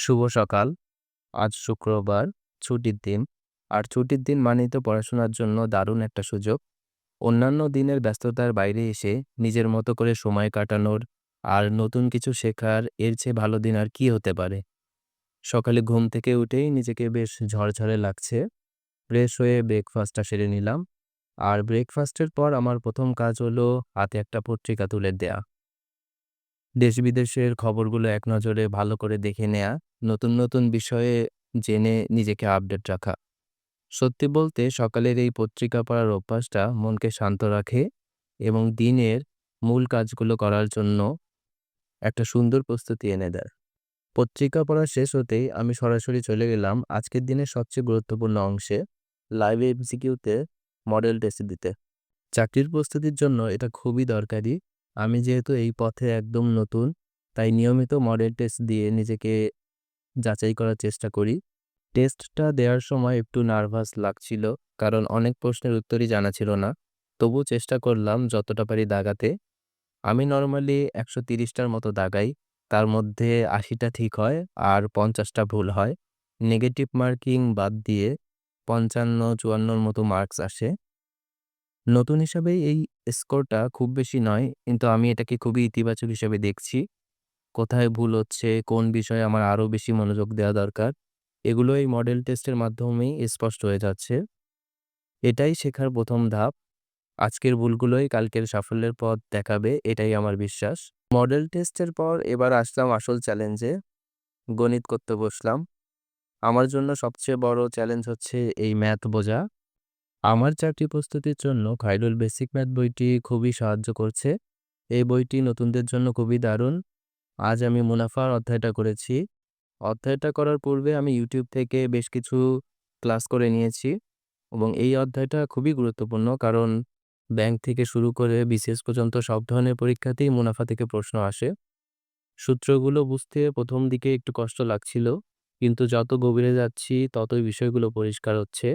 শুভ সকাল। আজ শুক্রবার, ছুটির দিন। আর ছুটির দিন মানেই তো পড়াশোনার জন্য দারুণ একটা সুযোগ। অন্যান্য দিনের ব্যস্ততার বাইরে এসে নিজের মতো করে সময় কাটানোর আর নতুন কিছু শেখার এর চেয়ে ভালো দিন আর কি হতে পারে? সকালে ঘুম থেকে উঠেই নিজেকে বেশ ঝরঝরে লাগছে। ফ্রেশ হয়ে ব্রেকফাস্টটা সেরে নিলাম। আর ব্রেকফাস্টের পর আমার প্রথম কাজ হলো হাতে একটা পত্রিকা তুলে দেয়া। দেশ-বিদেশের খবরগুলো এক নজরে ভালো করে দেখে নেয়া, নতুন, নতুন বিষয়ে জেনে নিজেকে আপডেট রাখা। সত্যি বলতে সকালের এই পত্রিকা পড়ার অভ্যাসটা মনকে শান্ত রাখে এবং দিনের মূল কাজগুলো করার জন্য একটা সুন্দর প্রস্তুতি এনে দেয়। পত্রিকা পড়া শেষ হতেই আমি সরাসরি চলে গেলাম আজকের দিনের সবচেয়ে গুরুত্বপূর্ণ অংশে, লাইভ এমসিকিউতে মডেল টেস্ট দিতে। চাকরির প্রস্তুতির জন্য এটা খুবই দরকারি। আমি যেহেতু এই পথে একদম নতুন, তাই নিয়মিত মডেল টেস্ট দিয়ে নিজেকে যাচাই করার চেষ্টা করি। টেস্টটা দেওয়ার সময় একটু নার্ভাস লাগছিল, কারণ অনেক প্রশ্নের উত্তরই জানা ছিল না। তবু চেষ্টা করলাম যতটা পারি দাগাতে। আমি নরমালি একশো তিরিশটার মতো দাগাই। তার মধ্যে আশিটা ঠিক হয় আর পঞ্চাশটা ভুল হয়। নেগেটিভ মার্কিং বাদ দিয়ে পঞ্চান্ন চুয়ান্নর মতো মার্কস আসে। নতুন হিসাবে এই স্কোরটা খুব বেশি নয়, কিন্তু আমি এটাকে খুবই ইতিবাচক হিসেবে দেখছি। কোথায় ভুল হচ্ছে, কোন বিষয়ে আমার আরও বেশি মনোযোগ দেওয়া দরকার, এগুলো এই মডেল টেস্টের মাধ্যমেই স্পষ্ট হয়ে যাচ্ছে। এটাই শেখার প্রথম ধাপ। আজকের ভুলগুলোই কালকের সাফল্যের পথ দেখাবে, এটাই আমার বিশ্বাস। মডেল টেস্টের পর এবার আসলাম আসল চ্যালেঞ্জে। গণিত করতে বসলাম। আমার জন্য সবচেয়ে বড় চ্যালেঞ্জ হচ্ছে এই ম্যাথ বোঝা। আমার চাকরি প্রস্তুতির জন্য খাইরুল বেসিক ম্যাথ বইটি খুবই সাহায্য করছে। এই বইটি নতুনদের জন্য খুবই দারুণ। আজ আমি মুনাফার অধ্যায়টা করেছি। অধ্যায়টা করার পূর্বে আমি ইউটিউব থেকে বেশ কিছু ক্লাস করে নিয়েছি এবং এই অধ্যায়টা খুবই গুরুত্বপূর্ণ কারণ ব্যাংক থেকে শুরু করে বিসিএস পর্যন্ত সব ধরনের পরীক্ষাতেই মুনাফা থেকে প্রশ্ন আসে। সূত্রগুলো বুঝতে প্রথম দিকে একটু কষ্ট লাগছিল, কিন্তু যত গভীরে যাচ্ছি ততই বিষয়গুলো পরিষ্কার হচ্ছে।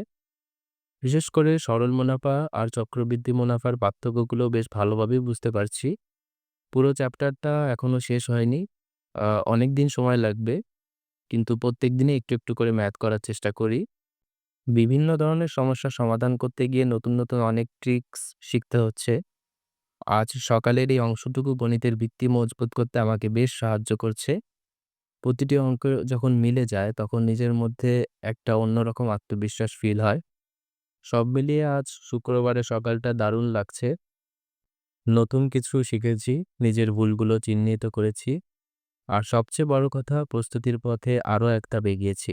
বিশেষ করে সরল মুনাফা আর চক্রবৃদ্ধি মুনাফার পার্থক্যগুলো বেশ ভালোভাবেই বুঝতে পারছি। পুরো চ্যাপ্টারটা এখনও শেষ হয়নি। অনেক দিন সময় লাগবে। কিন্তু প্রত্যেক দিনই একটু, একটু করে ম্যাথ করার চেষ্টা করি। বিভিন্ন ধরনের সমস্যার সমাধান করতে গিয়ে নতুন, নতুন অনেক ট্রিক্স শিখতে হচ্ছে। আজ সকালের এই অংশটুকু গণিতের ভিত্তি মজবুত করতে আমাকে বেশ সাহায্য করছে। প্রতিটি অঙ্ক যখন মিলে যায় তখন নিজের মধ্যে একটা অন্যরকম আত্মবিশ্বাস ফিল হয়। সব মিলিয়ে আজ শুক্রবারে সকালটা দারুণ লাগছে। নতুন কিছু শিখেছি, নিজের ভুলগুলো চিহ্নিত করেছি। আর সবচেয়ে বড় কথা প্রস্তুতির পথে আরও একটা ধাপ এগিয়েছি।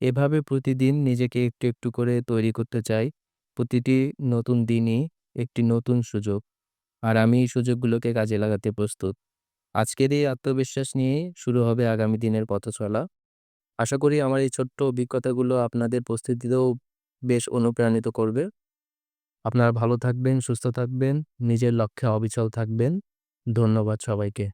এভাবে প্রতিদিন নিজেকে একটু, একটু করে তৈরি করতে চাই। প্রতিটি নতুন দিনই একটি নতুন সুযোগ। আর আমি এই সুযোগগুলোকে কাজে লাগাতে প্রস্তুত। আজকের এই আত্মবিশ্বাস নিয়েই শুরু হবে আগামী দিনের পথ চলা আশা করি আমার এই ছোট্ট অভিজ্ঞতাগুলো আপনাদের প্রস্তুতিতেও বেশ অনুপ্রাণিত করবে। আপনারা ভালো থাকবেন, সুস্থ থাকবেন, নিজের লক্ষ্যে অবিচল থাকবেন। ধন্যবাদ সবাইকে।